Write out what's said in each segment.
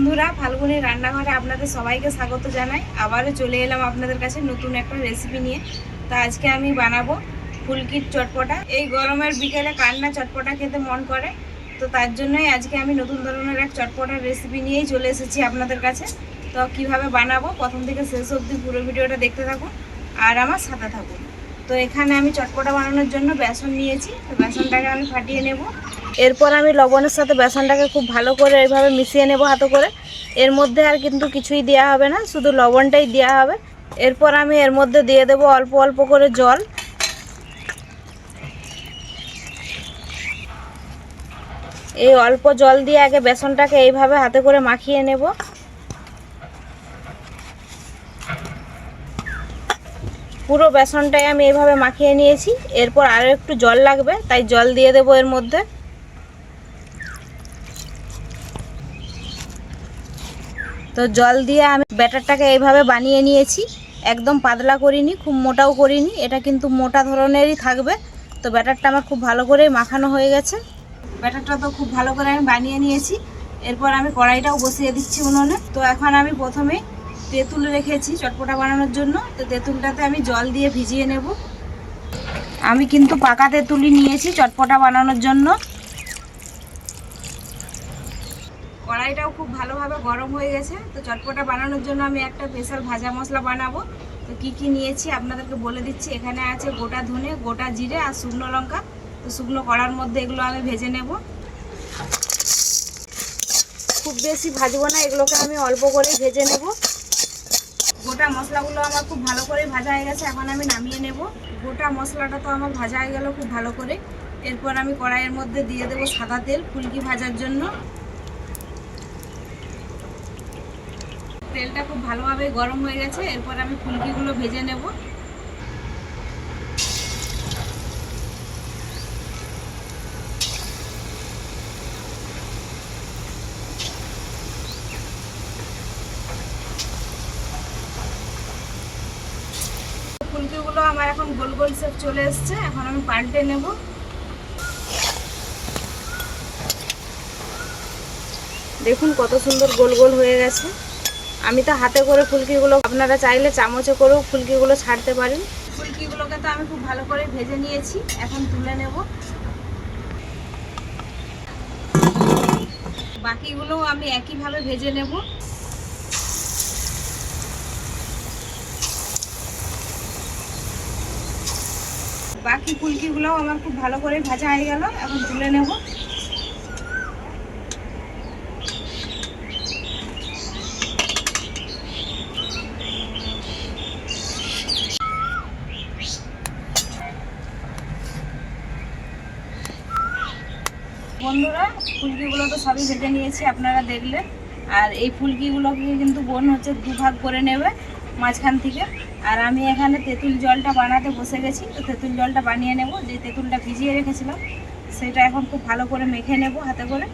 বন্ধুরা ফাল্গুনি রান্নাঘরে আপনাদের সবাইকে স্বাগত জানাই। আবারও চলে এলাম আপনাদের কাছে নতুন একটা রেসিপি নিয়ে। তা আজকে আমি বানাবো ফুলকির চটপটা। এই গরমের বিকেলে কান্না চটপটা খেতে মন করে। তো তার জন্যই আজকে আমি নতুন ধরনের এক চটপটার রেসিপি নিয়েই চলে এসেছি আপনাদের কাছে। তো কীভাবে বানাবো? প্রথম থেকে শেষ অবধি পুরো ভিডিওটা দেখতে থাকুন আর আমার সাথে থাকুন। তো এখানে আমি চটপটা বানানোর জন্য বেসন নিয়েছি। তো বেসনটাকে আমি ফাটিয়ে নেব। এরপর আমি লবণের সাথে বেসনটাকে খুব ভালো করে এইভাবে মিশিয়ে নেব হাতে করে। এর মধ্যে আর কিন্তু কিছুই দেওয়া হবে না, শুধু লবণটাই দেওয়া হবে। এরপর আমি এর মধ্যে দিয়ে দেব অল্প অল্প করে জল। এই অল্প জল দিয়ে আগে বেসনটাকে এইভাবে হাতে করে মাখিয়ে নেব। পুরো বেসনটাই আমি এইভাবে মাখিয়ে নিয়েছি। এরপর আরও একটু জল লাগবে, তাই জল দিয়ে দেবো এর মধ্যে। তো জল দিয়ে আমি ব্যাটারটাকে এইভাবে বানিয়ে নিয়েছি। একদম পাতলা করিনি, খুব মোটাও করিনি। এটা কিন্তু মোটা ধরনেরই থাকবে। তো ব্যাটারটা আমার খুব ভালো করেই মাখানো হয়ে গেছে। ব্যাটারটা তো খুব ভালো করে আমি বানিয়ে নিয়েছি। এরপর আমি কড়াইটাও বসিয়ে দিচ্ছি উনুনে। তো এখন আমি প্রথমে তেঁতুল রেখেছি চটপটা বানানোর জন্য। তো তেঁতুলটাতে আমি জল দিয়ে ভিজিয়ে নেব। আমি কিন্তু পাকা তেঁতুলই নিয়েছি চটপটা বানানোর জন্য। কড়াইটাও খুব ভালোভাবে গরম হয়ে গেছে। তো চটপটা বানানোর জন্য আমি একটা স্পেশাল ভাজা মশলা বানাবো। তো কি কি নিয়েছি আপনাদেরকে বলে দিচ্ছি। এখানে আছে গোটা ধনে, গোটা জিরে আর শুকনো লঙ্কা। তো শুকনো কড়ার মধ্যে এগুলো আমি ভেজে নেব। খুব বেশি ভাজবো না, এগুলোকে আমি অল্প করে ভেজে নেব। গোটা মশলাগুলো আমার খুব ভালো করে ভাজা হয়ে গেছে, এখন আমি নামিয়ে নেব। গোটা মশলাটা তো আমার ভাজা হয়ে গেল খুব ভালো করে। এরপর আমি কড়াইয়ের মধ্যে দিয়ে দেবো সাদা তেল ফুলকি ভাজার জন্য। তেলটা খুব ভালোভাবে গরম হয়ে গেছে, এরপর আমি ফুলকিগুলো ভেজে নেব। ফুলকিগুলো আমার এখন গোল গোল শেপ চলে এসছে, এখন আমি পাল্টে নেব। দেখুন কত সুন্দর গোল গোল হয়ে গেছে। আমি তো হাতে করে ফুলকিগুলো আপনারা চাইলে চামচে করেও ফুলকিগুলো ছাড়তে পারেন। ফুলকিগুলোকে তো আমি খুব ভালো করে ভেজে নিয়েছি, এখন তুলে নেব। বাকিগুলোও আমি একইভাবে ভেজে নেব। বাকি ফুলকিগুলোও আমার খুব ভালো করে ভাজা হয়ে গেল, এখন তুলে নেব। বন্ধুরা, ফুলকিগুলো তো সবই ভেজে নিয়েছি আপনারা দেখলেন আর এই ফুলকিগুলোকে কিন্তু বোন হচ্ছে দুভাগ করে নেবে মাঝখান থেকে। আর আমি এখানে তেঁতুল জলটা বানাতে বসে গেছি, তো তেঁতুল জলটা বানিয়ে নেব। যে তেঁতুলটা ভিজিয়ে রেখেছিলাম, সেটা এখন খুব ভালো করে মেখে নেব হাতে করে।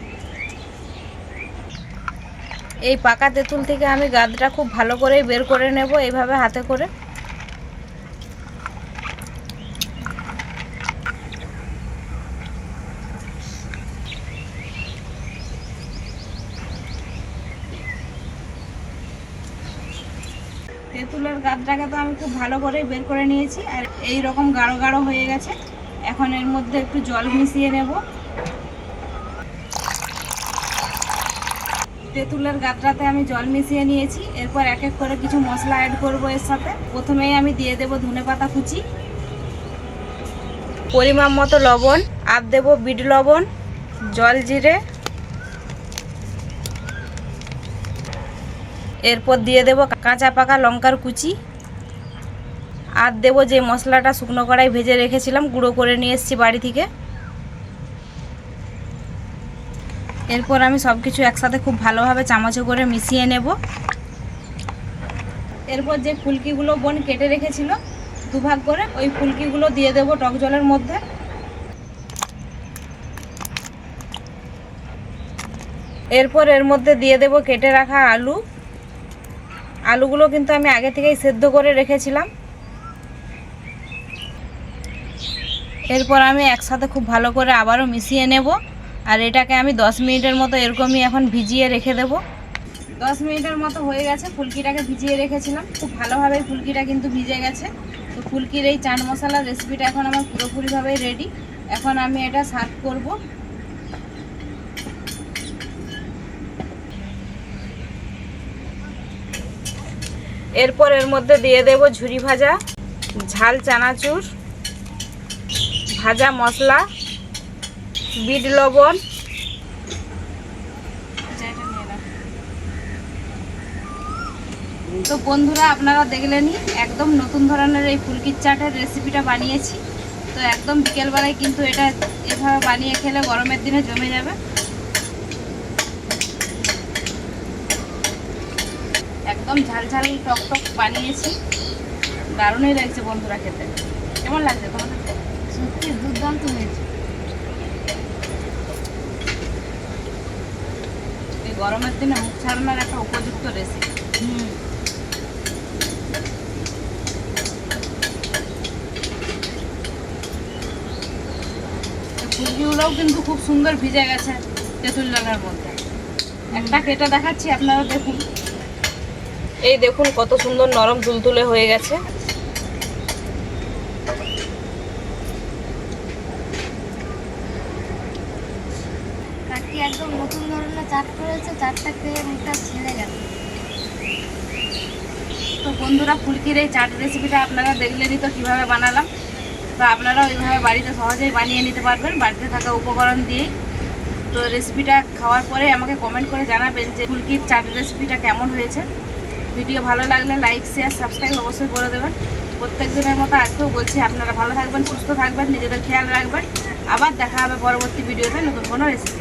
এই পাকা তেঁতুল থেকে আমি গাদটা খুব ভালো করে বের করে নেব, এইভাবে হাতে করে। তেঁতুলের গাদটাকে তো আমি খুব ভালো করে বের করে নিয়েছি, আর এই রকম গাঢ় গাঢ় হয়ে গেছে। এখন এর মধ্যে একটু জল মিশিয়ে নেব। তেঁতুলের গাদটাতে আমি জল মিশিয়ে নিয়েছি। এরপর এক এক করে কিছু মশলা অ্যাড করব এর সাথে। প্রথমেই আমি দিয়ে দেব ধনে পাতা কুচি, পরিমাণ মতো লবণ, আর দেব বিট লবণ, জল জিরে এরপর দিয়ে দেব কাঁচা পাকা লঙ্কার কুচি। আর দেব যে মশলাটা শুকনো কড়াই ভেজে রেখেছিলাম, গুঁড়ো করে নিয়ে এসেছি বাড়ি থেকে। এরপর আমি সব কিছু একসাথে খুব ভালোভাবে চামচে করে মিশিয়ে নেব। এরপর যে ফুলকিগুলো বোন কেটে রেখেছিল, দুভাগ করে ওই ফুলকিগুলো দিয়ে দেব টক জলের মধ্যে। এরপর এর মধ্যে দিয়ে দেব কেটে রাখা আলু। আলুগুলো কিন্তু আমি আগে থেকেই সেদ্ধ করে রেখেছিলাম। এরপর আমি একসাথে খুব ভালো করে আবারও মিশিয়ে নেব আর এটাকে আমি দশ মিনিটের মতো এরকমই এখন ভিজিয়ে রেখে দেব। দশ মিনিটের মতো হয়ে গেছে, ফুলকিটাকে ভিজিয়ে রেখেছিলাম। খুব ভালোভাবে ফুলকিটা কিন্তু ভিজে গেছে। তো ফুলকির এই চাট মশলার রেসিপিটা এখন আমার পুরোপুরিভাবেই রেডি এখন আমি এটা সার্ভ করব। এরপর এর মধ্যে দিয়ে দেব ঝুরি ভাজা, ঝাল চানাচুর, ভাজা মশলা, বিট লবণ। তো বন্ধুরা, আপনারা দেখলেনই, একদম নতুন ধরনের এই ফুলকির চাটের রেসিপিটা বানিয়েছি। তো একদম বিকেলবেলায় কিন্তু এটা এভাবে বানিয়ে খেলে গরমের দিনে জমে যাবে। একদম ঝাল ঝাল টক টক বানিয়েছি। দারুণই লাগছে বন্ধুরা খেতে। কেমন লাগছে তোমাদের? সত্যি দুর্দান্ত হয়েছে। এই গরমের দিনে মুখ ছাড়ানোর একটা উপযুক্ত রেসিপি হুম। ফুলকিগুলোও কিন্তু খুব সুন্দর ভিজে গেছে তেঁতুল জলের মধ্যে। একটা কেটে দেখাচ্ছি আপনারা দেখুন। এই দেখুন কত সুন্দর নরম তুলতুলে হয়ে গেছে। একদম নতুন ধরনের চাট চাটটা ছেড়ে গেল। তো বন্ধুরা, ফুলকির এই চাট রেসিপিটা আপনারা দেখলেনই তো কীভাবে বানালাম। তো আপনারা ওইভাবে বাড়িতে সহজেই বানিয়ে নিতে পারবেন, বাড়িতে থাকা উপকরণ দিয়েই। তো রেসিপিটা খাওয়ার পরে আমাকে কমেন্ট করে জানাবেন যে ফুলকির চাট রেসিপিটা কেমন হয়েছে। ভিডিও ভালো লাগলে লাইক শেয়ার সাবস্ক্রাইব অবশ্যই করে দেবেন। প্রত্যেক দিনের মতো আজকেও বলছি, আপনারা ভালো থাকবেন, সুস্থ থাকবেন, নিজেদের খেয়াল রাখবেন। আবার দেখা হবে পরবর্তী ভিডিওতে নতুন কোনো রেসিপি